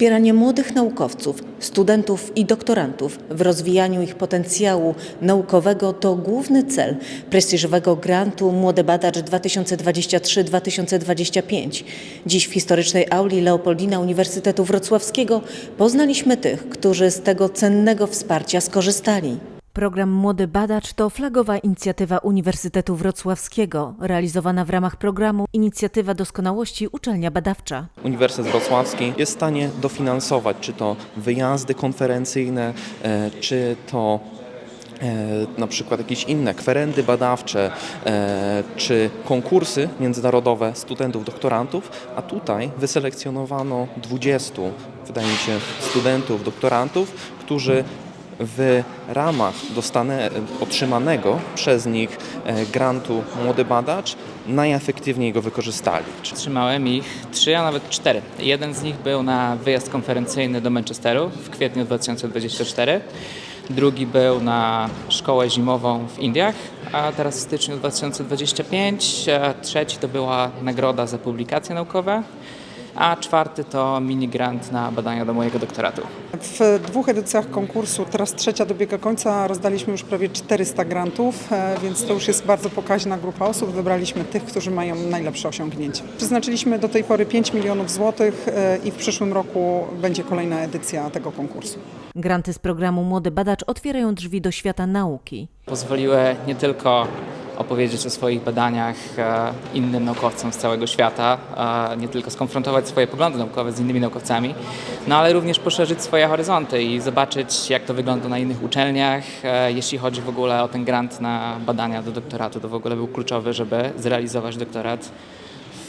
Wspieranie młodych naukowców, studentów i doktorantów w rozwijaniu ich potencjału naukowego to główny cel prestiżowego grantu Młody Badacz 2023-2025. Dziś w historycznej auli Leopoldina Uniwersytetu Wrocławskiego poznaliśmy tych, którzy z tego cennego wsparcia skorzystali. Program Młody Badacz to flagowa inicjatywa Uniwersytetu Wrocławskiego, realizowana w ramach programu Inicjatywa Doskonałości Uczelnia Badawcza. Uniwersytet Wrocławski jest w stanie dofinansować czy to wyjazdy konferencyjne, e, czy to e, na przykład jakieś inne kwerendy badawcze, e, czy konkursy międzynarodowe studentów, doktorantów, a tutaj wyselekcjonowano 20, wydaje mi się, studentów, doktorantów, którzy w ramach dostane, otrzymanego przez nich e, grantu Młody Badacz najefektywniej go wykorzystali. Otrzymałem ich trzy, a nawet cztery. Jeden z nich był na wyjazd konferencyjny do Manchesteru w kwietniu 2024. Drugi był na szkołę zimową w Indiach, a teraz w styczniu 2025. A trzeci to była nagroda za publikacje naukowe, a czwarty to mini grant na badania do mojego doktoratu. W dwóch edycjach konkursu, teraz trzecia dobiega końca, rozdaliśmy już prawie 400 grantów, e, więc to już jest bardzo pokaźna grupa osób. Wybraliśmy tych, którzy mają najlepsze osiągnięcia. Przeznaczyliśmy do tej pory 5 milionów złotych e, i w przyszłym roku będzie kolejna edycja tego konkursu. Granty z programu Młody Badacz otwierają drzwi do świata nauki. Pozwoliły nie tylko opowiedzieć o swoich badaniach e, innym naukowcom z całego świata, e, nie tylko skonfrontować swoje poglądy naukowe z innymi naukowcami, no ale również poszerzyć swoje horyzonty i zobaczyć, jak to wygląda na innych uczelniach. E, Jeśli chodzi w ogóle o ten grant na badania do doktoratu, to w ogóle był kluczowy, żeby zrealizować doktorat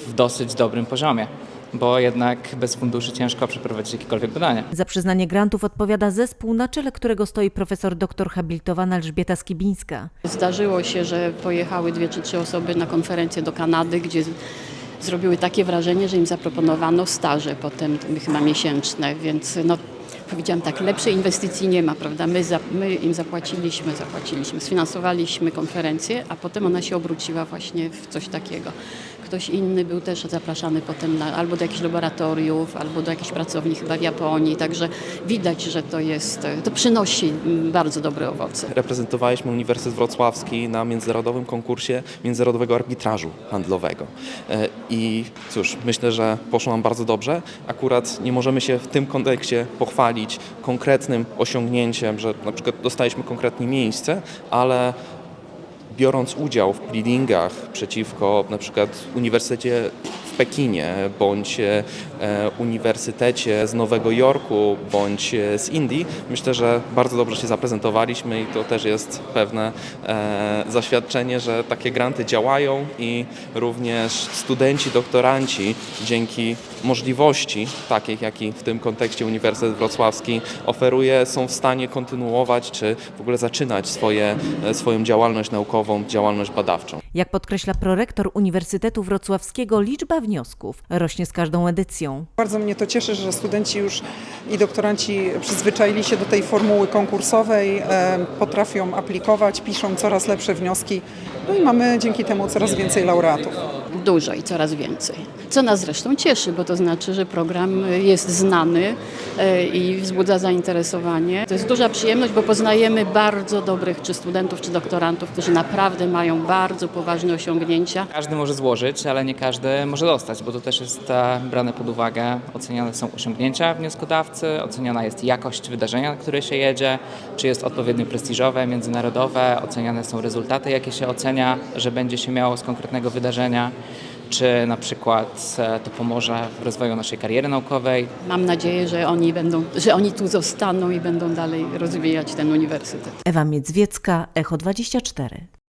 w dosyć dobrym poziomie, bo jednak bez funduszy ciężko przeprowadzić jakiekolwiek badania. Za przyznanie grantów odpowiada zespół, na czele którego stoi profesor doktor habilitowana Elżbieta Skibińska. Zdarzyło się, że pojechały dwie czy trzy osoby na konferencję do Kanady, gdzie zrobiły takie wrażenie, że im zaproponowano staże potem chyba miesięczne, więc no, powiedziałam tak, lepszej inwestycji nie ma, prawda? My, za, my im zapłaciliśmy, zapłaciliśmy, sfinansowaliśmy konferencję, a potem ona się obróciła właśnie w coś takiego. Ktoś inny był też zapraszany potem na, albo do jakichś laboratoriów, albo do jakichś pracowni chyba w Japonii, także widać, że to jest, to przynosi bardzo dobre owoce. reprezentowaliśmy Uniwersytet Wrocławski na międzynarodowym konkursie międzynarodowego arbitrażu handlowego. E, I cóż, myślę, że poszło nam bardzo dobrze. Akurat nie możemy się w tym kontekście pochwalić konkretnym osiągnięciem, że na przykład dostaliśmy konkretnie miejsce, ale biorąc udział w pleadingach przeciwko na przykład Uniwersytecie w Pekinie, bądź e, Uniwersytecie z Nowego Jorku, bądź e, z Indii, myślę, że bardzo dobrze się zaprezentowaliśmy i to też jest pewne e, zaświadczenie, że takie granty działają i również studenci, doktoranci dzięki możliwości takich, jaki w tym kontekście Uniwersytet Wrocławski oferuje, są w stanie kontynuować czy w ogóle zaczynać swoje, swoją działalność naukową, działalność badawczą. Jak podkreśla prorektor Uniwersytetu Wrocławskiego, liczba wniosków rośnie z każdą edycją. Bardzo mnie to cieszy, że studenci już i doktoranci przyzwyczaili się do tej formuły konkursowej, potrafią aplikować, piszą coraz lepsze wnioski, no i mamy dzięki temu coraz więcej laureatów. Dużo i coraz więcej. Co nas zresztą cieszy, bo to znaczy, że program jest znany e, i wzbudza zainteresowanie. To jest duża przyjemność, bo poznajemy bardzo dobrych czy studentów, czy doktorantów, którzy naprawdę mają bardzo poważne osiągnięcia. Każdy może złożyć, ale nie każdy może dostać, bo to też jest e, brane pod uwagę. Oceniane są osiągnięcia wnioskodawcy, oceniana jest jakość wydarzenia, na które się jedzie, czy jest odpowiednio prestiżowe, międzynarodowe, oceniane są rezultaty, jakie się ocenia, że będzie się miało z konkretnego wydarzenia, czy na przykład e, to pomoże w rozwoju naszej kariery naukowej, Mam nadzieję, że oni, będą, że oni tu zostaną i będą dalej rozwijać ten uniwersytet. Ewa Miedzwiecka, Echo 24.